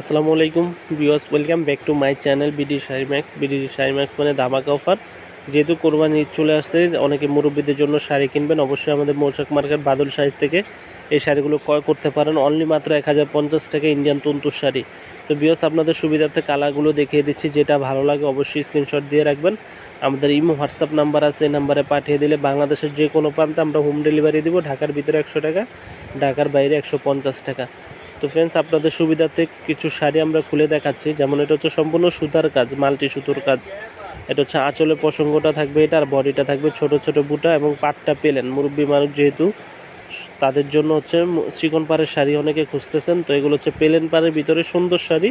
আসসালামু আলাইকুম viewers, welcome back to my channel BD sari max. BD sari max মানে ধামাকা অফার। যেহেতু কোরবানি ঈদ চলে আসছে, অনেকে মুরব্বীদের জন্য শাড়ি কিনবেন। অবশ্যই আমাদের মৌচাক মার্কেট বাদল শাড়ি থেকে এই শাড়িগুলো ক্রয় করতে পারেন। অনলি মাত্র এক হাজার পঞ্চাশ টাকা ইন্ডিয়ান তন্তুর শাড়ি। তো ভিউয়ার্স, আপনাদের সুবিধার্থে কালারগুলো দেখিয়ে দিচ্ছি। যেটা ভালো লাগে অবশ্যই স্ক্রিনশট দিয়ে রাখবেন। আমাদের ইমো, হোয়াটসঅ্যাপ নাম্বার আছে, এই নাম্বারে পাঠিয়ে দিলে বাংলাদেশের যে কোনো প্রান্তে আমরা হোম ডেলিভারি দিব। ঢাকার ভিতরে একশো টাকা, ঢাকার বাইরে একশো পঞ্চাশ টাকা। তো ফ্রেন্ডস আপনাদের সুবিধাতে কিছু শাড়ি আমরা খুলে দেখাচ্ছি। যেমন এটা হচ্ছে সম্পূর্ণ সুতার কাজ, মাল্টি সুতোর কাজ। এটা হচ্ছে আঁচলের প্রসঙ্গটা থাকবে, এটা আর বডিটা থাকবে ছোট ছোট বুটা এবং পাটটা পেলেন। মুরব্বী মানুষ যেহেতু, তাদের জন্য হচ্ছে চিকন পাড়ের শাড়ি অনেকে খুঁজতেছেন। তো এগুলো হচ্ছে পেলেন পাড়ের ভিতরে সুন্দর শাড়ি।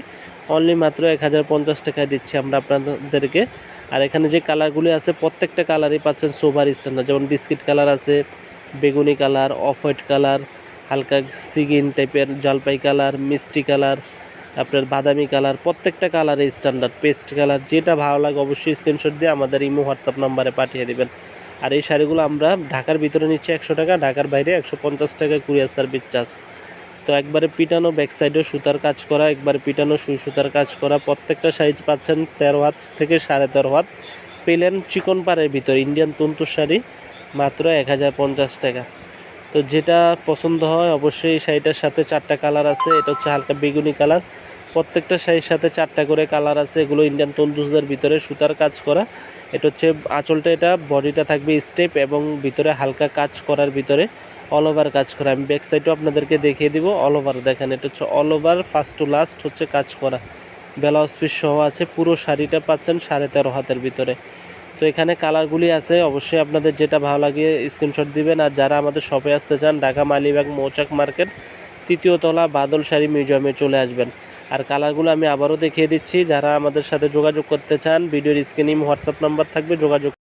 অনলি মাত্র এক হাজার পঞ্চাশ টাকায় দিচ্ছি আমরা আপনাদেরকে। আর এখানে যে কালারগুলি আছে, প্রত্যেকটা কালারই পাচ্ছেন সোভার স্ট্যান্ডার্ড। যেমন বিস্কিট কালার আছে, বেগুনি কালার, অফ হোয়াইট কালার হালকা সিগিন টাইপের জলপাই কালার, মিষ্টি কালার, আপনার বাদামি কালার, প্রত্যেকটা কালারে স্ট্যান্ডার্ড পেস্ট কালার, যেটা ভালো লাগে অবশ্যই স্ক্রিনশট দিয়ে আমাদের ইমো হোয়াটসঅ্যাপ নাম্বারে পাঠিয়ে দেবেন। আর এই শাড়িগুলো আমরা ঢাকার ভিতরে নিচ্ছি একশো টাকা, ঢাকার বাইরে একশো পঞ্চাশ টাকা কুরিয়ার সার্ভিস চার্জ তো একবারে পিটানো ব্যাক সাইডেও সুতার কাজ করা, একবারে পিটানো সুই সুতার কাজ করা, প্রত্যেকটা সাইজ পাচ্ছেন তেরো হাত থেকে সাড়ে তেরো হাত। পেলেন চিকন পাড়ের ভিতর ইন্ডিয়ান তন্তুর শাড়ি, মাত্র এক হাজার পঞ্চাশ টাকা। তো যেটা পছন্দ হয় অবশ্যই এই শাড়িটার সাথে চারটা কালার আছে। এটা হচ্ছে হালকা বেগুনি কালার। প্রত্যেকটা শাড়ির সাথে চারটা করে কালার আছে। এগুলো ইন্ডিয়ান তন্দুজের ভিতরে সুতার কাজ করা। এটা হচ্ছে আঁচলটা এটা, বডিটা থাকবে স্টেপ এবং ভিতরে হালকা কাজ করার ভিতরে অল ওভার কাজ করা। আমি ব্যাক সাইডও আপনাদেরকে দেখিয়ে দিব অল ওভার দেখেন। এটা হচ্ছে all over first to last হচ্ছে কাজ করা। ব্লাউজ পিস সহ আছে। পুরো শাড়িটা পাচ্ছেন সাড়ে তেরো হাতের ভিতরে। তো এখানে কালারগুলি আছে, অবশ্যই আপনাদের যেটা ভালো লাগে স্ক্রিনশট দিবেন। আর যারা আমাদের শপে আসতে চান, ঢাকা মালিবাগ মৌচাক মার্কেট, তৃতীয় তলা বাদল শাড়ি মিউজিয়ামে চলে আসবেন। আর কালারগুলো আমি আবারও দেখিয়ে দিচ্ছি। যারা আমাদের সাথে যোগাযোগ করতে চান, ভিডিওর স্ক্রিনিং হোয়াটসঅ্যাপ নাম্বার থাকবে, যোগাযোগ